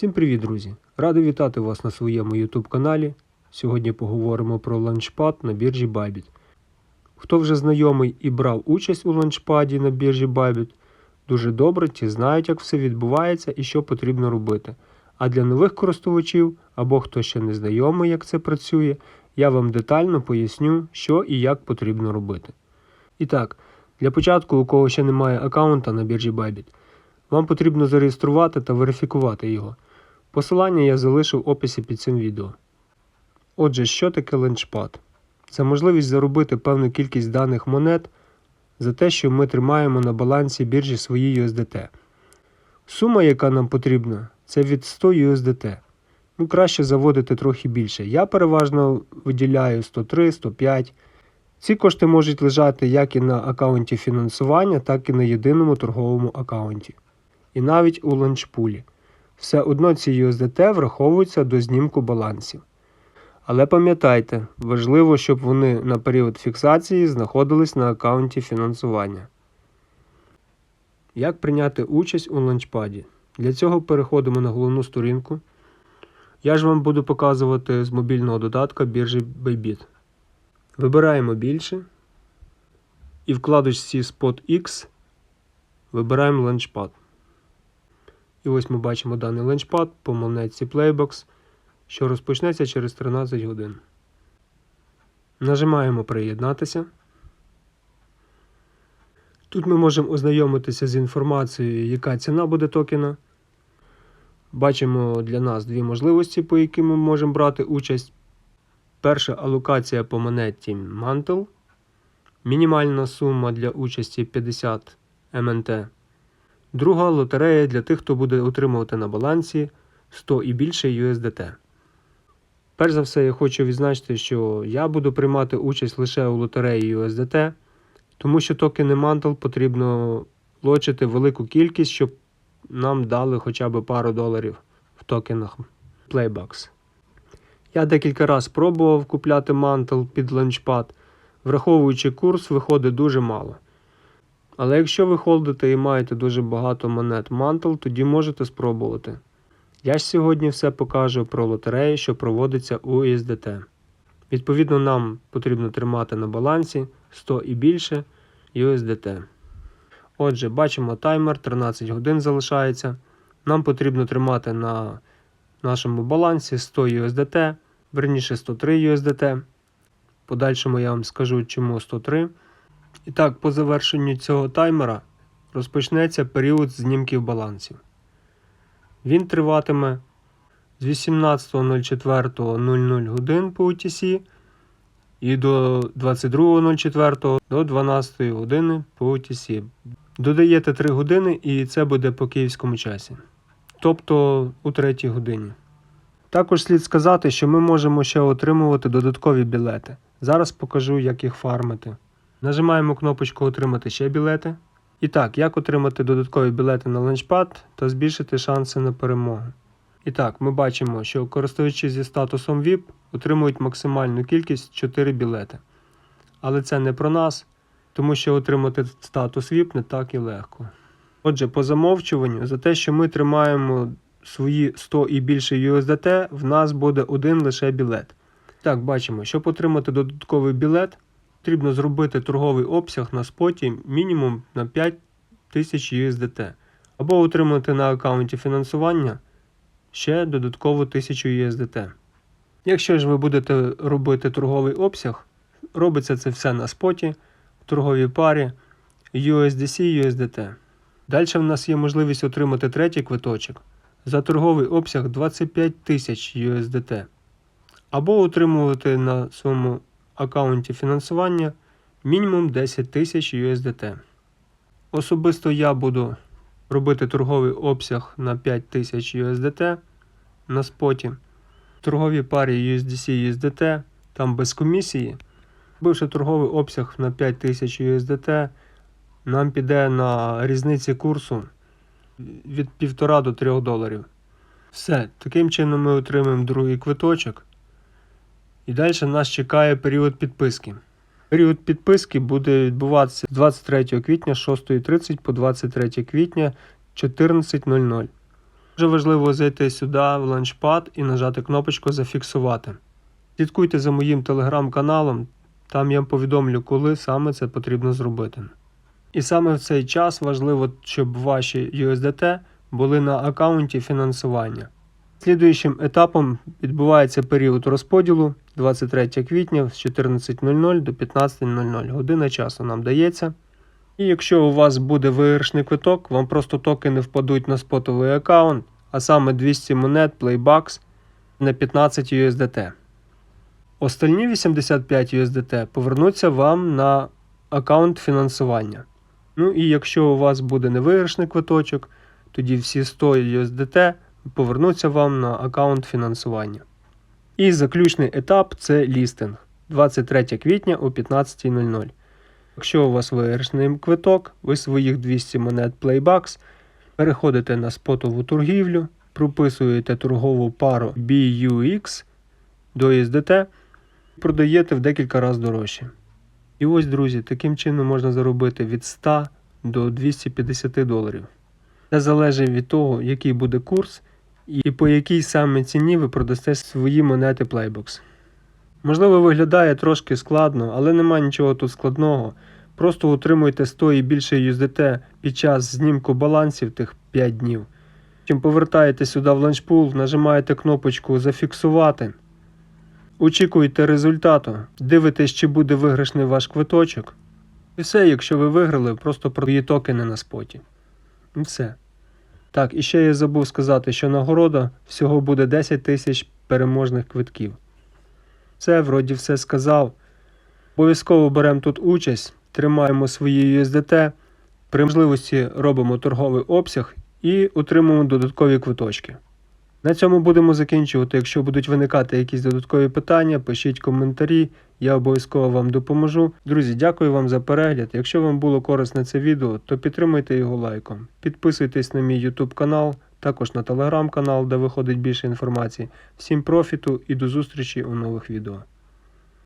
Всім привіт, друзі! Радий вітати вас на своєму YouTube каналі. Сьогодні поговоримо про ланчпад на біржі Bybit. Хто вже знайомий і брав участь у ланчпаді на біржі Bybit, дуже добре ті знають, як все відбувається і що потрібно робити. А для нових користувачів або хто ще не знайомий, як це працює, я вам детально поясню, що і як потрібно робити. І так, для початку, у кого ще немає аккаунта на біржі Bybit, вам потрібно зареєструвати та верифікувати його. Посилання я залишив в описі під цим відео. Отже, що таке ленчпад? Це можливість заробити певну кількість даних монет за те, що ми тримаємо на балансі біржі свої USDT. Сума, яка нам потрібна, це від 100 USDT. Ну, краще заводити трохи більше. Я переважно виділяю 103, 105. Ці кошти можуть лежати як і на аккаунті фінансування, так і на єдиному торговому аккаунті. І навіть у ланчпулі. Все одно ці USDT враховуються до знімку балансів. Але пам'ятайте, важливо, щоб вони на період фіксації знаходились на аккаунті фінансування. Як прийняти участь у ланчпаді? Для цього переходимо на головну сторінку. Я ж вам буду показувати з мобільного додатка біржі Bybit. Вибираємо більше. І вкладочці Spot X вибираємо ланчпад. І ось ми бачимо даний ленчпад по монетці Playbox, що розпочнеться через 13 годин. Нажимаємо Приєднатися. Тут ми можемо ознайомитися з інформацією, яка ціна буде токена. Бачимо для нас дві можливості, по яким ми можемо брати участь. Перша алокація по монеті Mantle. Мінімальна сума для участі 50 МНТ. Друга лотерея для тих, хто буде отримувати на балансі 100 і більше USDT. Перш за все, я хочу відзначити, що я буду приймати участь лише у лотереї USDT, тому що токени Mantle потрібно лочити велику кількість, щоб нам дали хоча б пару доларів в токенах Playbox. Я декілька разів пробував купляти Mantle під ланчпад, враховуючи курс, виходить дуже мало. Але якщо ви холдите і маєте дуже багато монет Mantle, тоді можете спробувати. Я ж сьогодні все покажу про лотерею, що проводиться у USDT. Відповідно, нам потрібно тримати на балансі 100 і більше USDT. Отже, бачимо таймер 13 годин залишається. Нам потрібно тримати на нашому балансі 100 USDT, верніше 103 USDT. Подальшому я вам скажу, чому 103. І так, по завершенню цього таймера розпочнеться період знімків балансів. Він триватиме з 18.04.00 годин по UTC і до 22.04 до 12 години по UTC. Додаєте 3 години і це буде по київському часі. Тобто у 3 годині. Також слід сказати, що ми можемо ще отримувати додаткові білети. Зараз покажу, як їх фармити. Нажимаємо кнопочку Отримати ще білети. І так, як отримати додаткові білети на ланчпад та збільшити шанси на перемогу. І так, ми бачимо, що користувачі зі статусом VIP отримують максимальну кількість 4 білети. Але це не про нас, тому що отримати статус VIP не так і легко. Отже, по замовчуванню, за те, що ми тримаємо свої 100 і більше USDT, в нас буде один лише білет. Так, бачимо, щоб отримати додатковий білет, потрібно зробити торговий обсяг на споті мінімум на 5000 USDT. Або отримати на аккаунті фінансування ще додатково 1000 USDT. Якщо ж ви будете робити торговий обсяг, робиться це все на споті, в торговій парі USDC USDT. Далі в нас є можливість отримати третій квиточок за торговий обсяг 25 тисяч USDT. Або отримувати на своєму аккаунті фінансування мінімум 10 тисяч USDT. Особисто я буду робити торговий обсяг на 5 тисяч USDT на споті. В торговій парі USDC USDT, там без комісії. Бивши торговий обсяг на 5 тисяч USDT, нам піде на різниці курсу від 1,5 до 3 доларів. Все, таким чином ми отримаємо другий квиточок. І далі нас чекає період підписки. Період підписки буде відбуватися з 23 квітня 6.30 по 23 квітня 14.00. Дуже важливо зайти сюди в ланчпад і нажати кнопочку Зафіксувати. Слідкуйте за моїм телеграм-каналом, там я повідомлю, коли саме це потрібно зробити. І саме в цей час важливо, щоб ваші USDT були на аккаунті фінансування. Слідуючим етапом відбувається період розподілу 23 квітня з 14.00 до 15.00 година часу нам дається. І якщо у вас буде виграшний квиток, вам просто токени впадуть на спотовий аккаунт, а саме 200 монет Playbucks на 15 USDT. Остальні 85 USDT повернуться вам на аккаунт фінансування. Ну і якщо у вас буде невиграшний квиточок, тоді всі 100 USDT повернуться вам на аккаунт фінансування. І заключний етап це лістинг 23 квітня о 15.00. Якщо у вас виграшний квиток, ви своїх 200 монет Playbucks переходите на спотову торгівлю, прописуєте торгову пару BUX до USDT і продаєте в декілька разів дорожче. І ось, друзі, таким чином можна заробити від 100 до 250 доларів. Це залежить від того, який буде курс і по якій саме ціні ви продасте свої монети Playbox. Можливо, виглядає трошки складно, але нема нічого тут складного. Просто утримуйте 100 і більше USDT під час знімку балансів тих 5 днів. Чим повертаєте сюди в ланчпул, нажимаєте кнопочку Зафіксувати. Очікуєте результату, дивитесь, чи буде виграшний ваш квиточок. І все, якщо ви виграли, просто продає токени на споті. І все. Так, і ще я забув сказати, що нагорода всього буде 10 тисяч переможних квитків. Це вроді все сказав. Обов'язково беремо тут участь, тримаємо свої USDT, при можливості робимо торговий обсяг і отримуємо додаткові квиточки. На цьому будемо закінчувати. Якщо будуть виникати якісь додаткові питання, пишіть коментарі, я обов'язково вам допоможу. Друзі, дякую вам за перегляд. Якщо вам було корисне це відео, то підтримуйте його лайком. Підписуйтесь на мій YouTube канал, також на телеграм канал, де виходить більше інформації. Всім профіту і до зустрічі у нових відео.